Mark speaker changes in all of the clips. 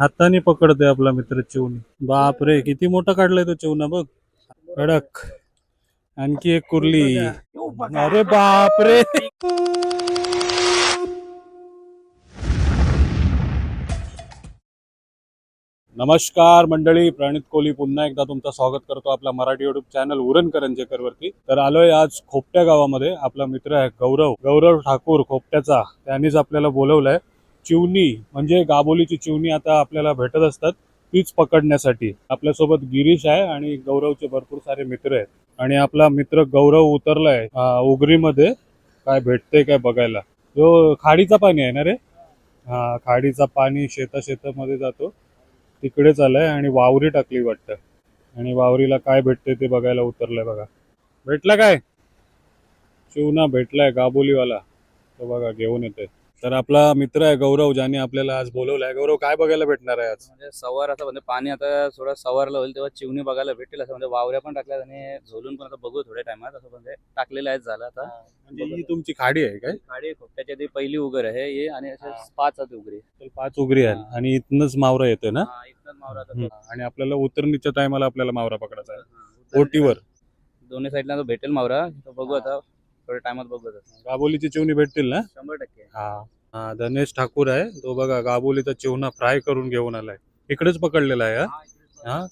Speaker 1: हाताने पकडतोय आपला मित्र चिवणी. बाप रे किती मोठा काढलाय तो चिवणा बघ. कडक. आणखी एक कुर्ली. अरे बाप रे. नमस्कार मंडळी प्रणित कोहली पुन्हा एकदा तुमचं स्वागत करतो आपल्या मराठी युट्यूब चॅनल उरण करंजेकर वरती तर आलोय आज खोपट्या गावामध्ये. आपला मित्र आहे गौरव. गौरव ठाकूर खोपट्याचा. त्यांनीच आपल्याला बोलवलंय. चिवणी म्हणजे गाबोलीची चिवणी आता आपल्याला भेटत असतात तीच पकडण्यासाठी. आपल्यासोबत गिरीश आहे आणि गौरवचे भरपूर सारे मित्र आहेत. आणि आपला मित्र गौरव उतरलाय उगरीमध्ये. काय भेटते काय बघायला. जो खाडीचा पाणी आहे ना रे? हा खाडीचा पाणी शेता शेतामध्ये जातो. तिकडे आलाय आणि वावरी टाकली वाटतं. आणि वावरीला काय भेटते ते बघायला उतरलंय बघा. भेटला काय? शिवना भेटलाय गाबोलीवाला तो बघा घेऊन येते तर आपला मित्र आहे गौरव ज्याने आपल्याला आज बोलवलाय. गौरव काय बघायला भेटणार आहे आज?
Speaker 2: म्हणजे सवार असं म्हणजे पाणी आता थोडं सवारलं होईल तेव्हा चिवणी बघायला भेटेल असं म्हणजे वावऱ्या पण टाकल्यात आणि झोलून पण आता बघू थोड्या टायमात. असं म्हणजे टाकलेलं आहे झालं आता.
Speaker 1: म्हणजे ही तुमची खाडी आहे काय?
Speaker 2: गाडी खोपट्याची ती पहिली उगर आहे हे आणि असे पाच आहेत उगरी
Speaker 1: पाच उगरी आहे आणि इथनच मावरा येतोय ना?
Speaker 2: हा, इथनं मावरा आता
Speaker 1: हम्म. आणि आपल्याला उतरणीच्या टायमाला आपल्याला मावरा पकडायचा आहे.
Speaker 2: हा,
Speaker 1: ओटीवर.
Speaker 2: दोन्ही साईडला तो भेटेल मावरा. तो बघू आता. थोड्या टायमात बघू आता
Speaker 1: गाबोलीची चिवणी भेटतील ना?
Speaker 2: शंभर टक्के.
Speaker 1: हा. हा धनेश ठाकूर आहे. तो बघा गाबोलीचा चिवणा फ्राय करून घेऊन आलाय. इकडेच पकडलेला आहे हा?
Speaker 2: हा,
Speaker 1: हा?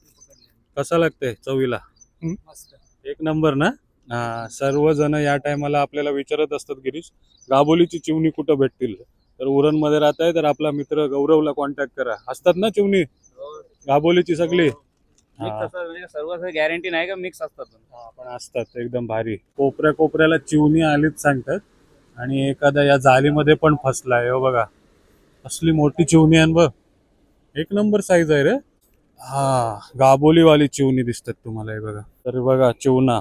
Speaker 1: कसा लागतंय चवीला?
Speaker 2: मस्त.
Speaker 1: एक नंबर ना? हा सर्वजण या टायमाला आपल्याला विचारत असतात गिरीश गाबोलीची चिवणी कुठं भेटतील? तर उरणमध्ये राहत आहे तर आपला मित्र गौरवला कॉन्टॅक्ट करा. असतात ना चिवणी?
Speaker 2: हो.
Speaker 1: गाबोलीची सगळी?
Speaker 2: असं म्हणजे सर्व गॅरंटी नाही का मिक्स असतात पण.
Speaker 1: हा, पण असतात एकदम भारी. कोपऱ्या कोपऱ्याला चिवणी आलीच सांगतात. आणि एखादा या जालीमध्ये पण फसलाय हो बघा. असली मोठी चिवणी आहे न बघ. एक नंबर साईज आहे रे. हा गाबोलीवाली चिवणी दिसतात तुम्हाला हे बघा. तर बघा चिवणा.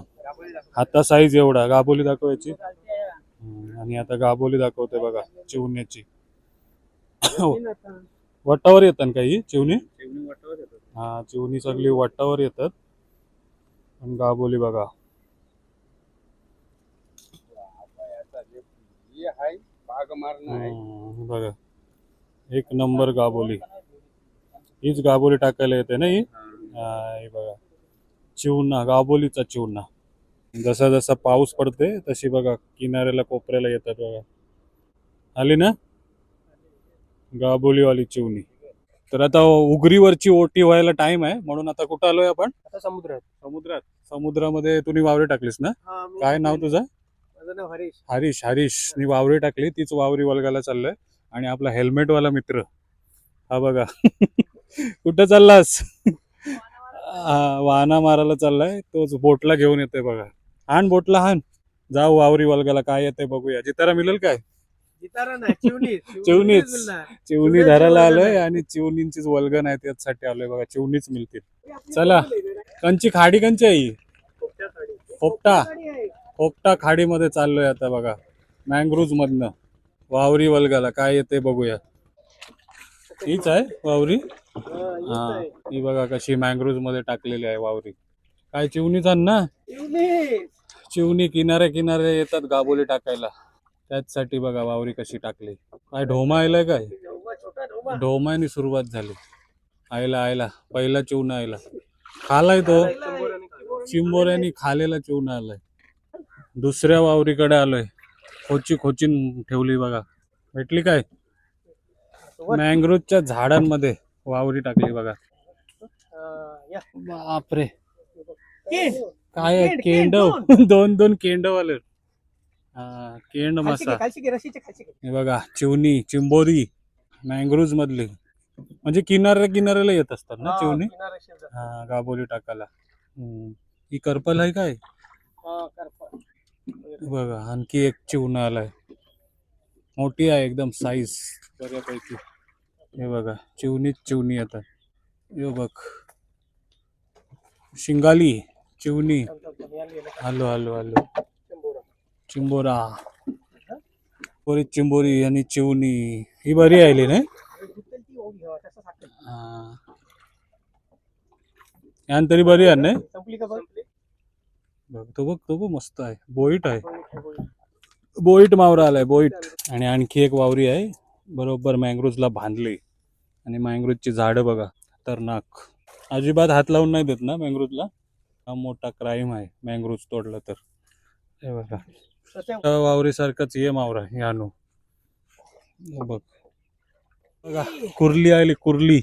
Speaker 1: आता साईज एवढा. गाबोली दाखवायची हम्म, आणि आता गाबोली दाखवते बघा चिवण्याची. वटावर येतात का ही चिवणी?
Speaker 2: चिवणी वाटवर येतात.
Speaker 1: हा चिवणी सगळी वटावर येतात. आणि गाबोली बघा. हम्म, बघा. एक नंबर गाबोली हीच गाबोली टाकायला येते ना ही? हा, हे बघा. चिवणा गाबोलीचा चिवणा. जसा जसा पाऊस पडते तशी बघा किनाऱ्याला कोपऱ्याला येतात बघा. आली ना? गाबोलीवाली चिवणी. तर आता उगरीवरची ओटी व्हायला टाइम आहे म्हणून आता कुठं आलोय आपण?
Speaker 3: आता समुद्र आहे
Speaker 1: समुद्रात. समुद्रामध्ये तुम्ही वावरे टाकलीस ना? काय नाव तुझं?
Speaker 3: माझं नाव हरीश.
Speaker 1: हरीश हरीश. मी वावरी टाकली तीच वावरी वलगायला चाललोय. आणि आपला हेल्मेट वाला मित्र. हा बघा. कुठं चाललास? हा, वाहना मारायला चाललाय. तोच बोटला घेऊन येतोय बघा. हान बोटला हान जाऊ वावरी वलगाला काय येते बघूया. जितारा मिळेल काय?
Speaker 3: नाही चिवणी
Speaker 1: चिवणीच. चिवणी धरायला आलोय. आणि चिवणींचीच वल्गन आहे त्याच्यासाठी आलोय बघा चिवणीच मिळतील चला. कंची खाडी कंची आहे
Speaker 3: आहे.
Speaker 1: पोपटा खाडीमध्ये चाललोय आता बघा मँग्रोज मधनं वावरी वलगाला काय येते बघूया हीच आहे वावरी
Speaker 3: हा,
Speaker 1: हा बघा कशी मँग्रोजमध्ये टाकलेली आहे वावरी काय चिवणीच आण ना
Speaker 3: चिवणी.
Speaker 1: चिवणी किनारे किनारे येतात गाबोली टाकायला त्याचसाठी बघा वावरी कशी टाकली काय ढोमा आयलाय काय. ढोमानी सुरुवात झाली आयला आयला पहिला चिवणा आयला खालाय तो
Speaker 3: चिंबोऱ्याने खाल्लं.
Speaker 1: चिवणा आलाय दुसऱ्या वावरीकडे आलोय खोची खोचीन ठेवली बघा भेटली काय
Speaker 3: वर.
Speaker 1: मँग्रोजच्या झाडांमध्ये वावरी टाकली बघा. बापरे. काय आहे?
Speaker 3: केंड,
Speaker 1: केंड
Speaker 3: केंड,
Speaker 1: दोन दोन केंड वाले हा केंड मासा
Speaker 3: खालची.
Speaker 1: हे बघा चिवणी चिंबोरी मँग्रोज मधली म्हणजे किनाऱ्या किनाऱ्याला येत असतात ना चिवणी. हा गाबोली टाकायला. हम्म. ही करपल आहे काय. बघा आणखी एक चिवणा आलाय. मोठी आहे एकदम साईज बऱ्यापैकी. हे बघा चिवणीच चिवणी आता हे बघ. शिंगाली चिवणी.
Speaker 3: थांब, थांब, थांब, याला गेलं.
Speaker 1: आलो आलो आलो
Speaker 3: चिंबोरा.
Speaker 1: पोरी चिंबोरी आणि चिवणी ही बरी आयली ना यान तरी बरी आहे ना?
Speaker 3: बघ?
Speaker 1: तो बघ तो बघ मस्त आहे. बोईट आहे. बोईट मावरा आलाय बोईट. आणि आणखी एक वावरी आहे. बरोबर मँग्रोजला बांधली. आणि मँग्रोजची झाडं बघा खतरनाक. अजिबात हात लावून नाही देत ना मँग्रोजला हा मोठा क्राईम आहे मँग्रोज तोडलं तर. हे बघा. वावरीसारखंच ये मावरा हे आणू. बघ. बघा कुर्ली आली कुर्ली.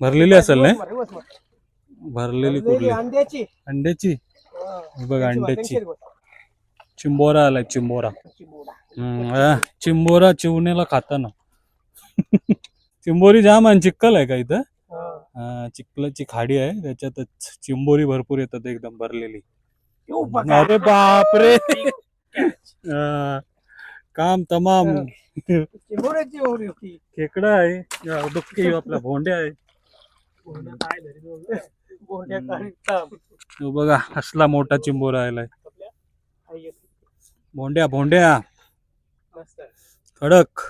Speaker 1: भरलेली असेल ना. भरलेली कुर्ली.
Speaker 3: अंड्याची.
Speaker 1: अंड्याची? बघ अंड्याची चिंबोरा आलाय चिंबोरा. हम्म, चिंबोरा चिवण्याला खाताना. चिंबोरी जाम आणि चिक्कल आहे का इथं? चिखलाची खाडी आहे. त्याच्यातच चिंबोरी भरपूर येतात एकदम भरलेली. अरे बापरे। हा, काम तमाम।
Speaker 3: ओढी होती.
Speaker 1: खेकडा आहे दुःखी आपला भोंड्या आहे.
Speaker 3: काय दोघं.
Speaker 1: तो बघा असला मोठा चिंबोरा आलाय
Speaker 3: आपल्या? आई येते.
Speaker 1: भोंड्या भोंड्या.
Speaker 3: मस्त आहे.
Speaker 1: कडक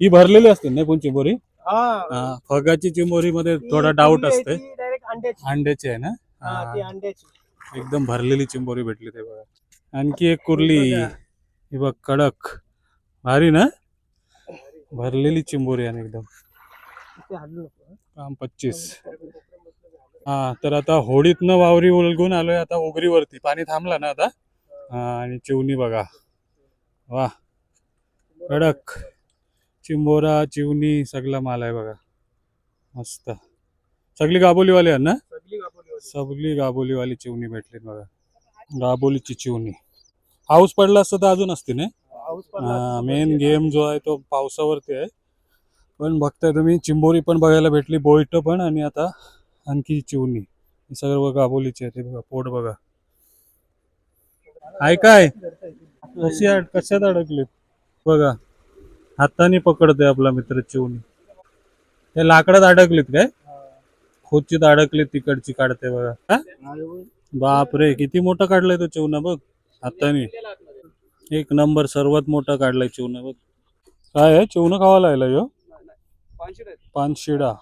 Speaker 1: ही भरलेली असते ना पण चिंबोरी?
Speaker 3: हा.
Speaker 1: हा, फगाची चिंबोरी मध्ये थोडा डाऊट असते
Speaker 3: अंड्याची.
Speaker 1: अंड्याची आहे ना?
Speaker 3: हा ती
Speaker 1: हा,
Speaker 3: अंड्याची.
Speaker 1: एकदम भरलेली चिंबोरी भेटली ते बघा. आणखी एक कुर्ली. हे बघ कडक. भारी ना? भरलेली चिंबोरी आहे एकदम. काम पच्चीस. हा तर आता होडीतनं वावरी उलगून आलोय आता उगरीवरती. पाणी थांबला ना आता? हा आणि चिवणी बघा. वा. कडक. चिंबोरा चिवणी सगळा माल आहे बघा. मस्त. सगळी गाबोलीवाले आहे ना?
Speaker 3: सगळी
Speaker 1: गाबोलीवाली चिवणी भेटली बघा. गाबोलीची चिवणी. पाऊस पडला असता तर अजून असते ना मेन गेम जो आहे तो पावसावरती आहे. पण बघताय तुम्ही चिंबोरी पण बघायला भेटली बोईट पण आणि आता आणखी चिवणी. हे सगळं गाबोलीचे आहे ते बघा पोट बघा. आहे काय? कशी कशात अडकले बघा हाताने पकडते आपला मित्र चिवणी. ते लाकडात अडकलीत काय? खोचीत अडकले तिकडची काढते बघा. हा? बापरे किती मोठं काढलाय तो चिवणा बघ. हाताने एक नंबर सर्वात मोठा काढलाय चिवणा बघ. काय आहे? चिवणं खावा लागला यो? पानशिडा.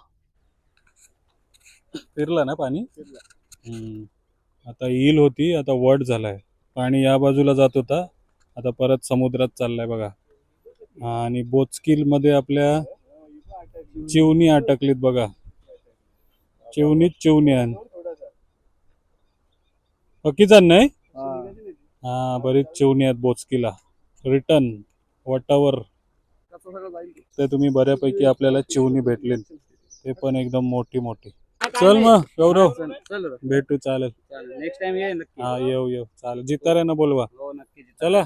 Speaker 1: फिरला ना पाणी? हम्म. आता ईल होती आता वट झालाय. पाणी या बाजूला जात होता. आता परत समुद्रात चाललाय बघा. आणि बोचकील मध्ये आपल्या चिवणी अटकलीत बघा. चिवणीच चिवणी आण पकीचा नाही? हा. बरीच चिवणी आहेत बोचकीला. रिटर्न वटावर. ते तुम्ही बऱ्यापैकी आपल्याला चिवणी भेटली ते पण एकदम मोठी मोठी. चल मग गौरव.
Speaker 2: चल
Speaker 1: भेटू चालेल.
Speaker 2: नेक्स्ट टाइम ये नक्की
Speaker 1: हा येऊ येऊ. चालेल. जिताऱ्यानं बोलवा.
Speaker 2: हो नक्की
Speaker 1: चला.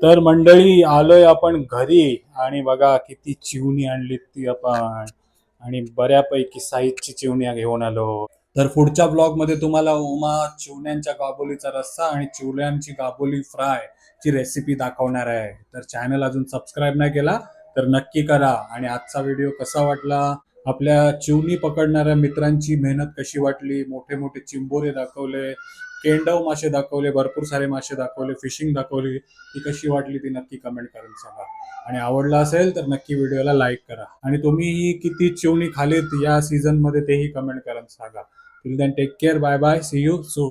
Speaker 1: तर मंडळी आलोय आपण घरी. आणि बघा किती चिवणी आणली ती आपण. आणि बऱ्यापैकी साईजची चिवण्या घेऊन आलो. तर पुढच्या ब्लॉगमध्ये तुम्हाला उमा चिवण्यांच्या गाबोलीचा रस्सा आणि चिवण्यांची गाबोली फ्राय ची रेसिपी दाखवणार आहे. तर चॅनल अजून सबस्क्राईब नाही केला तर नक्की करा. आणि आजचा व्हिडिओ कसा वाटला? आपल्या चिवणी पकडणाऱ्या मित्रांची मेहनत कशी वाटली? मोठे मोठे चिंबोरे दाखवले. केंडव मासे दाखवले भरपूर सारे मासे दाखवले फिशिंग दाखवली. ती कशी वाटली ती नक्की कमेंट करून सांगा. आणि आवडला असेल तर नक्की व्हिडिओला लाईक करा. आणि तुम्ही ही किती चिवणी खालीत या सीझनमध्ये तेही कमेंट करून सांगा. Till take care bye bye see you so